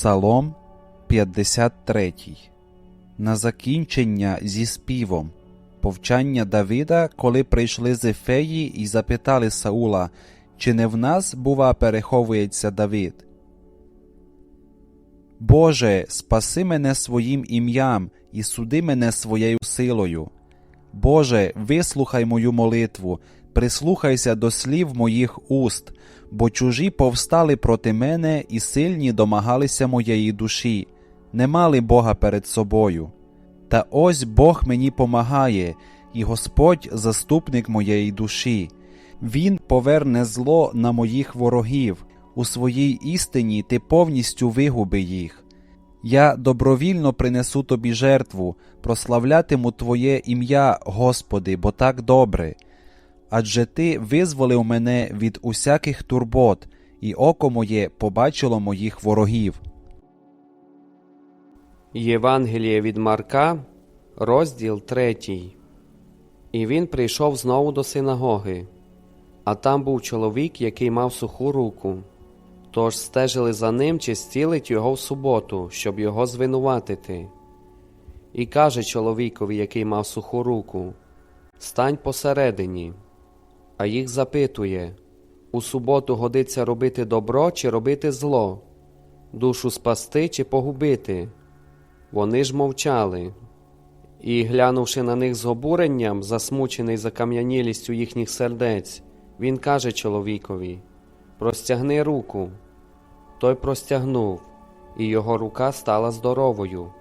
Псалом 53 На закінчення зі співом Повчання Давида, коли прийшли з Ефеї і запитали Саула, чи не в нас, бува, переховується Давид. Боже, спаси мене своїм ім'ям і суди мене своєю силою. Боже, вислухай мою молитву, прислухайся до слів моїх уст, бо чужі повстали проти мене і сильні домагалися моєї душі, не мали Бога перед собою. Та ось Бог мені помагає, і Господь заступник моєї душі. Він поверне зло на моїх ворогів, у своїй істині ти повністю вигуби їх. Я добровільно принесу тобі жертву, прославлятиму Твоє ім'я, Господи, бо так добре. Адже Ти визволив мене від усяких турбот, і око моє побачило моїх ворогів. Євангеліє від Марка, розділ 3. І він прийшов знову до синагоги, а там був чоловік, який мав суху руку. Тож стежили за ним, чи зцілить його в суботу, щоб його звинуватити. І каже чоловікові, який мав суху руку: Стань посередині. А їх запитує: У суботу годиться робити добро чи робити зло, душу спасти чи погубити. Вони ж мовчали. І, глянувши на них з обуренням, засмучений закам'янілістю їхніх сердець, він каже чоловікові: Простягни руку. Той простягнув, і його рука стала здоровою.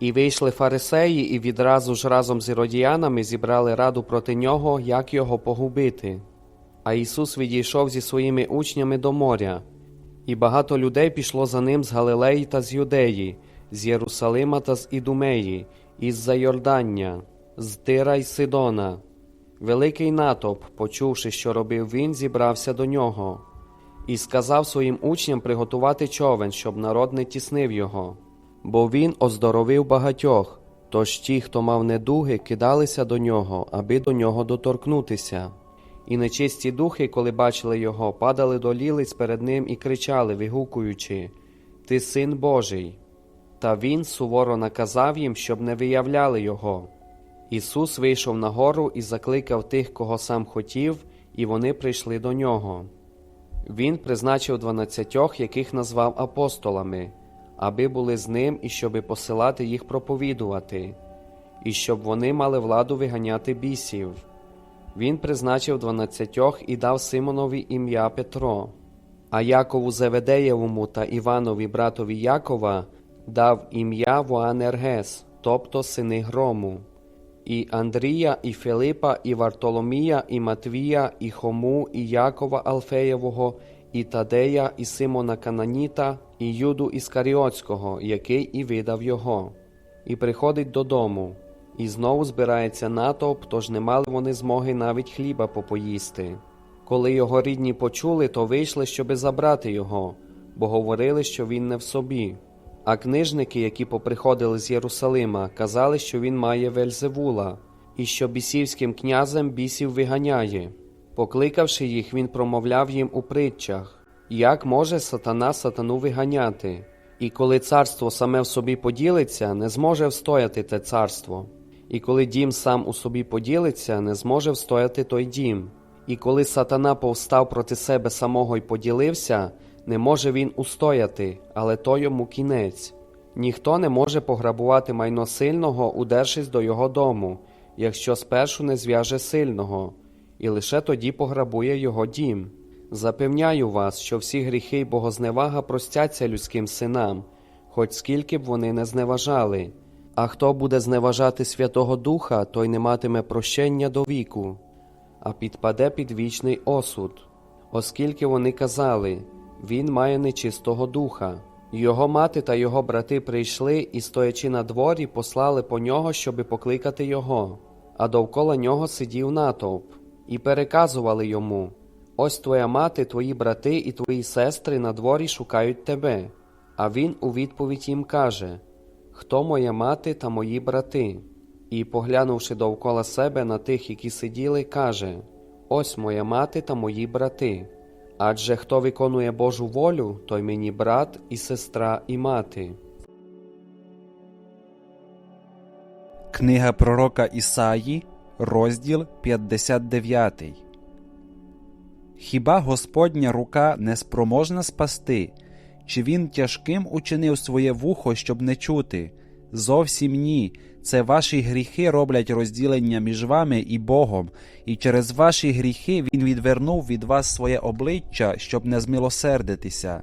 І вийшли фарисеї, і відразу ж разом з іродіянами зібрали раду проти нього, як його погубити. А Ісус відійшов зі своїми учнями до моря, і багато людей пішло за ним з Галилеї та з Юдеї, з Єрусалима та з Ідумеї, із-за Йордання, з Тира й Сидона. Великий натовп, почувши, що робив він, зібрався до нього, і сказав своїм учням приготувати човен, щоб народ не тіснив його. Бо він оздоровив багатьох, тож ті, хто мав недуги, кидалися до нього, аби до нього доторкнутися. І нечисті духи, коли бачили його, падали до лілиць перед ним і кричали, вигукуючи Ти син Божий. Та він суворо наказав їм, щоб не виявляли його. Ісус вийшов на гору і закликав тих, кого сам хотів, і вони прийшли до нього. Він призначив дванадцятьох, яких назвав апостолами, аби були з ним і щоби посилати їх проповідувати, і щоб вони мали владу виганяти бісів. Він призначив дванадцятьох і дав Симонові ім'я Петро, а Якову Зеведеєвому та Іванові братові Якова дав ім'я Воанергес, тобто сини грому, і Андрія, і Филипа, і Вартоломія, і Матвія, і Хому, і Якова Алфеєвого, і Тадея, і Симона Кананіта, і Юду Іскаріотського, який і видав його, і приходить додому. І знову збирається натовп, тож не мали вони змоги навіть хліба попоїсти. Коли його рідні почули, то вийшли, щоби забрати його, бо говорили, що він не в собі. А книжники, які поприходили з Єрусалима, казали, що він має Вельзевула, і що бісівським князем бісів виганяє. Покликавши їх, він промовляв їм у притчах, як може сатана сатану виганяти, і коли царство саме в собі поділиться, не зможе встояти те царство. І коли дім сам у собі поділиться, не зможе встояти той дім. І коли сатана повстав проти себе самого й поділився, не може він устояти, але то йому кінець. Ніхто не може пограбувати майно сильного, удершись до його дому, якщо спершу не зв'яже сильного, і лише тоді пограбує його дім. Запевняю вас, що всі гріхи й богозневага простяться людським синам, хоч скільки б вони не зневажали. А хто буде зневажати Святого Духа, той не матиме прощення до віку, а підпаде під вічний осуд, оскільки вони казали він має нечистого духа. Його мати та його брати прийшли і, стоячи на дворі, послали по нього, щоби покликати його, а довкола нього сидів натовп, і переказували йому Ось твоя мати, твої брати і твої сестри на дворі шукають тебе. А він у відповідь їм каже Хто моя мати та мої брати? І, поглянувши довкола себе на тих, які сиділи, каже Ось моя мати та мої брати. Адже хто виконує Божу волю, той мені брат і сестра і мати. Книга пророка Ісаї, розділ 59. Хіба Господня рука не спроможна спасти? Чи він тяжким учинив своє вухо, щоб не чути? Зовсім ні. Це ваші гріхи роблять розділення між вами і Богом, і через ваші гріхи він відвернув від вас своє обличчя, щоб не змилосердитися.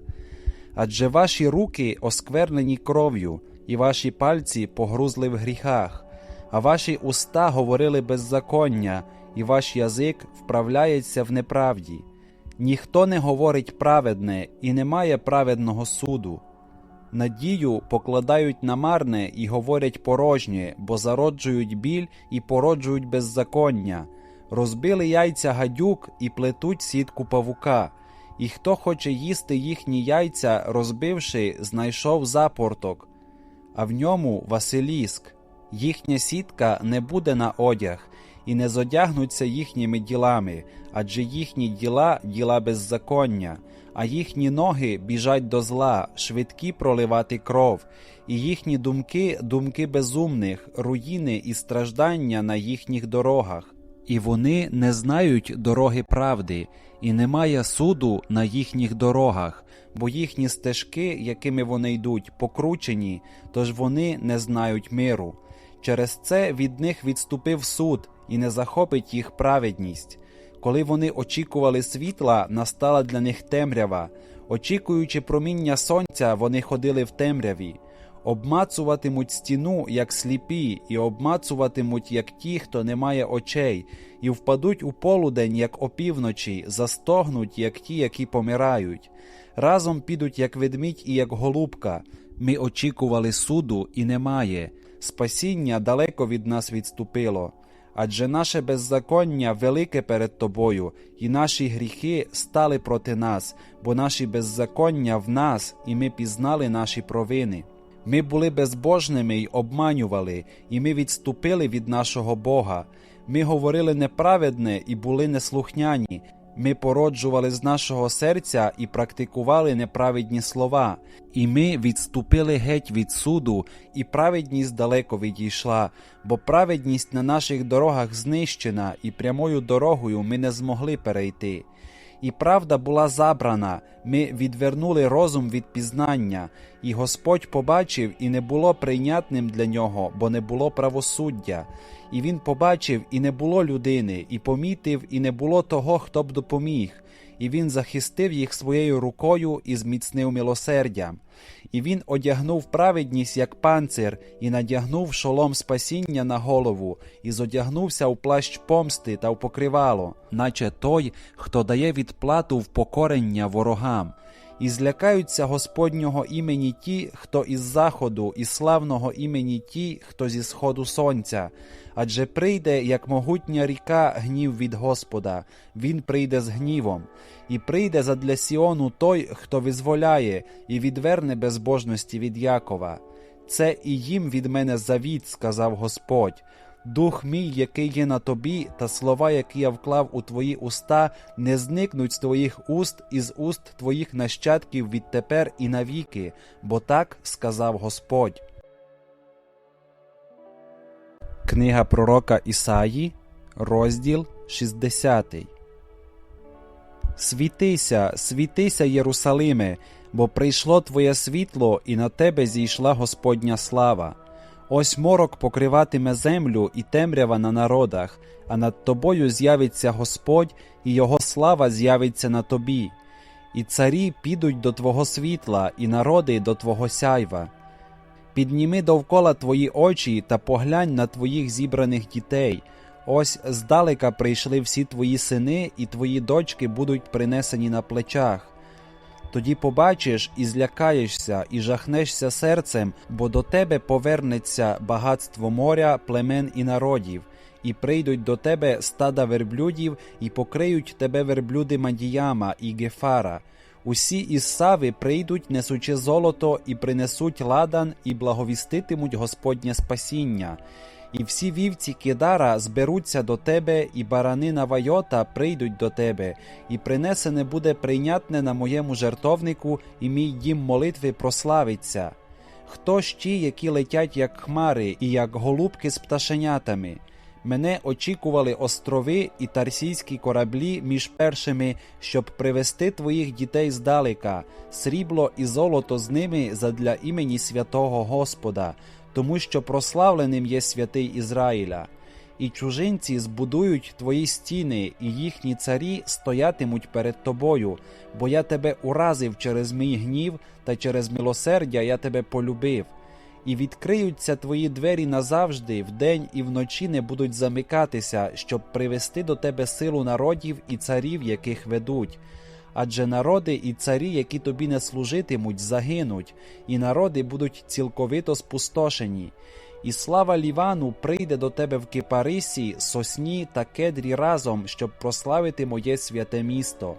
Адже ваші руки осквернені кров'ю, і ваші пальці погрузли в гріхах, а ваші уста говорили беззаконня, і ваш язик вправляється в неправді. Ніхто не говорить праведне і немає праведного суду. Надію покладають на марне і говорять порожнє, бо зароджують біль і породжують беззаконня, розбили яйця гадюк і плетуть сітку павука. І хто хоче їсти їхні яйця, розбивши, знайшов запорток, а в ньому Василіск. Їхня сітка не буде на одяг, і не зодягнуться їхніми ділами, адже їхні діла діла беззаконня, а їхні ноги біжать до зла, швидкі проливати кров, і їхні думки думки безумних, руїни і страждання на їхніх дорогах. І вони не знають дороги правди, і немає суду на їхніх дорогах, бо їхні стежки, якими вони йдуть, покручені, тож вони не знають миру. Через це від них відступив суд і не захопить їх праведність. Коли вони очікували світла, настала для них темрява. Очікуючи проміння сонця, вони ходили в темряві. Обмацуватимуть стіну, як сліпі, і обмацуватимуть, як ті, хто не має очей, і впадуть у полудень, як опівночі, застогнуть, як ті, які помирають. Разом підуть, як ведмідь і як голубка. Ми очікували суду, і немає. Спасіння далеко від нас відступило. Адже наше беззаконня велике перед тобою, і наші гріхи стали проти нас, бо наші беззаконня в нас, і ми пізнали наші провини. Ми були безбожними й обманювали, і ми відступили від нашого Бога. Ми говорили неправедне і були неслухняні. Ми породжували з нашого серця і практикували неправедні слова, і ми відступили геть від суду, і праведність далеко відійшла, бо праведність на наших дорогах знищена, і прямою дорогою ми не змогли перейти. І правда була забрана, ми відвернули розум від пізнання, і Господь побачив, і не було прийнятним для нього, бо не було правосуддя. І він побачив, і не було людини, і помітив, і не було того, хто б допоміг. І він захистив їх своєю рукою і зміцнив милосердя. І він одягнув праведність як панцир, і надягнув шолом спасіння на голову, і зодягнувся у плащ помсти та в покривало, наче той, хто дає відплату в покорення ворогам. І злякаються Господнього імені ті, хто із заходу, і славного імені ті, хто зі сходу сонця. Адже прийде, як могутня ріка, гнів від Господа, він прийде з гнівом, і прийде задля Сіону той, хто визволяє, і відверне безбожності від Якова. Це і їм від мене завіт, сказав Господь. Дух мій, який є на тобі, та слова, які я вклав у твої уста, не зникнуть з твоїх уст і з уст твоїх нащадків відтепер і навіки, бо так сказав Господь. Книга пророка Ісаї, розділ 60. Світися, світися, Єрусалиме, бо прийшло твоє світло, і на тебе зійшла Господня слава. Ось морок покриватиме землю і темрява на народах, а над тобою з'явиться Господь, і Його слава з'явиться на тобі. І царі підуть до Твого світла, і народи до Твого сяйва. Підніми довкола твої очі та поглянь на твоїх зібраних дітей. Ось здалека прийшли всі твої сини, і твої дочки будуть принесені на плечах. Тоді побачиш і злякаєшся, і жахнешся серцем, бо до тебе повернеться багатство моря, племен і народів, і прийдуть до тебе стада верблюдів, і покриють тебе верблюди Мадіяма і Гефара. Усі із Сави прийдуть, несучи золото, і принесуть ладан, і благовіститимуть Господнє спасіння. І всі вівці Кедара зберуться до тебе, і барани Навайота прийдуть до тебе, і принесене буде прийнятне на моєму жертовнику, і мій дім молитви прославиться. Хто ж ті, які летять, як хмари, і як голубки з пташенятами? Мене очікували острови і тарсійські кораблі між першими, щоб привести твоїх дітей здалека, срібло і золото з ними задля імені святого Господа, тому що прославленим є святий Ізраїля. І чужинці збудують твої стіни, і їхні царі стоятимуть перед тобою, бо я тебе уразив через мій гнів, та через милосердя я тебе полюбив. І відкриються твої двері назавжди, вдень і вночі не будуть замикатися, щоб привести до тебе силу народів і царів, яких ведуть. Адже народи і царі, які тобі не служитимуть, загинуть, і народи будуть цілковито спустошені. І слава Лівану прийде до тебе в Кипарисі, сосні та кедрі разом, щоб прославити моє святе місто.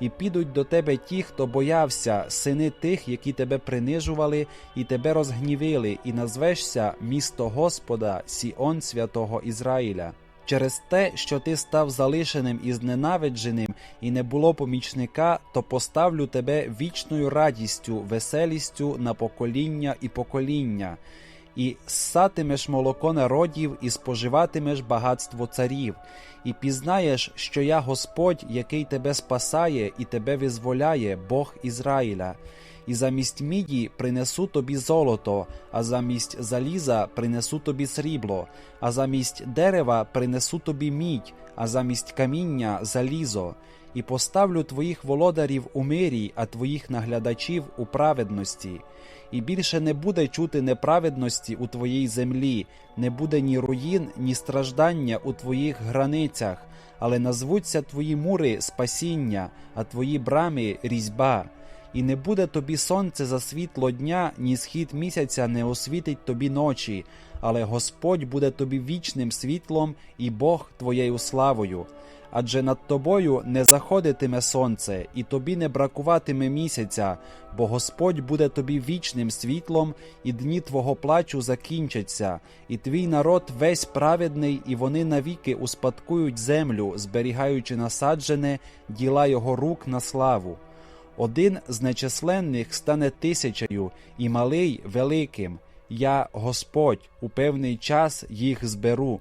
І підуть до тебе ті, хто боявся, сини тих, які тебе принижували і тебе розгнівили, і назвешся місто Господа, Сіон святого Ізраїля. Через те, що ти став залишеним і зненавидженим, і не було помічника, то поставлю тебе вічною радістю, веселістю на покоління і покоління, і ссатимеш молоко народів, і споживатимеш багатство царів, і пізнаєш, що я Господь, який тебе спасає і тебе визволяє, Бог Ізраїля. І замість міді принесу тобі золото, а замість заліза принесу тобі срібло, а замість дерева принесу тобі мідь, а замість каміння залізо, і поставлю твоїх володарів у мирі, а твоїх наглядачів у праведності. І більше не буде чути неправедності у твоїй землі, не буде ні руїн, ні страждання у твоїх границях, але назвуться твої мури спасіння, а твої брами різьба. І не буде тобі сонце за світло дня, ні схід місяця не освітить тобі ночі, але Господь буде тобі вічним світлом і Бог твоєю славою. Адже над тобою не заходитиме сонце, і тобі не бракуватиме місяця, бо Господь буде тобі вічним світлом, і дні твого плачу закінчаться, і твій народ весь праведний, і вони навіки успадкують землю, зберігаючи насаджене діла його рук на славу. Один з нечисленних стане тисячею, і малий великим. Я, Господь, у певний час їх зберу.